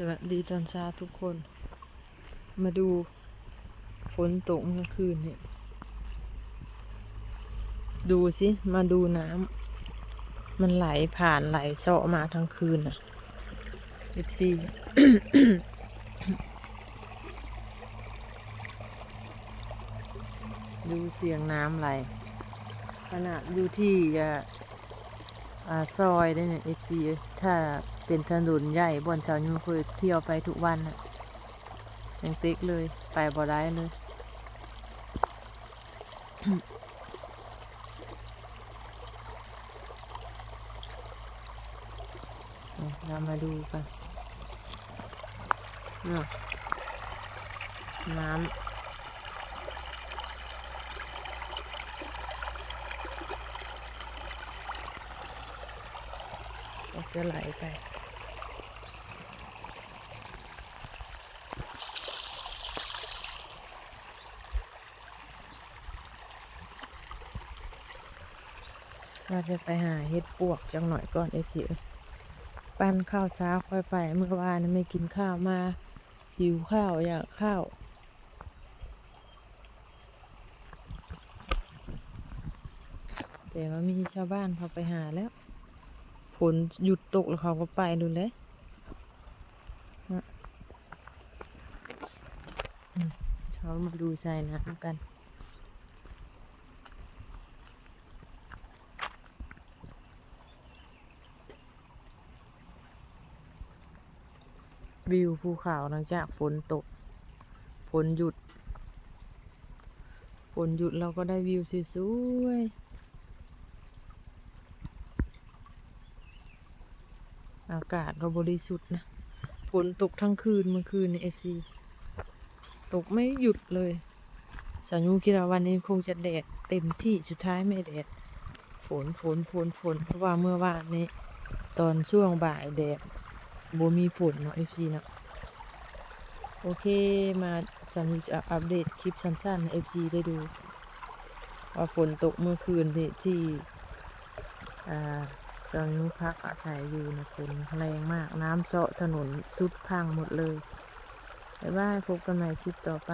สวัสดีตอนเช้าทุกคน มาดูฝนตกเมื่อคืนเนี่ย ดูสิมาดูน้ำมันไหลผ่านไหลเสาะมาทั้งคืนน่ะเอฟซีดูเสียงน้ำไหลขนาดอยู่ที่ อ่าอ่าซอยได้เนี่ยเอฟซีถ้าเป็นถนนใหญ่บอนชาวยูเคยเที่ยวไปทุกวันน่ะยังติ๊กเลย ไปบ่ได้เลย เรามาดูกันน้ำ ก็จะไหลไปเราจะไปหาเห็ดปวกจังหน่อยก่อนเอฟซีปั้นข้าวเช้าค่อยไป เมื่อวานไม่กินข้าวมาหิวข้าวอยากข้าวแต่ว่ามีชาวบ้านเขาไปหาแล้ว ฝนหยุดตกแล้วเขาก็ไปดูเลยนะอืมเขามาดูใส่น้ำกัน วิวภูเขาหลังจากฝนตก ฝนหยุด ฝนหยุดเราก็ได้วิวสวยๆ อากาศก็บริสุทธิ์นะฝนตกทั้งคืนเมื่อคืนในเอฟซีตกไม่หยุดเลยสาวยูคิดว่าวันนี้คงจะแดดเต็มที่สุดท้ายไม่แดดฝนฝนฝนฝนเพราะว่าเมื่อวานนี้ ตอนช่วงบ่ายแดดบ่มีฝนเนาะ FC เนาะโอเคมาสันจะอัปเดตคลิปสั้นๆให้ FC ได้ดู ว่าฝนตกเมื่อคืนที่ที่อ่า ตอนนี้พักอาศัยอยู่นะฝนแรงมากน้ำเซาะถนนสุดพังหมดเลยบ๊ายบายพบกันใหม่คลิปต่อไป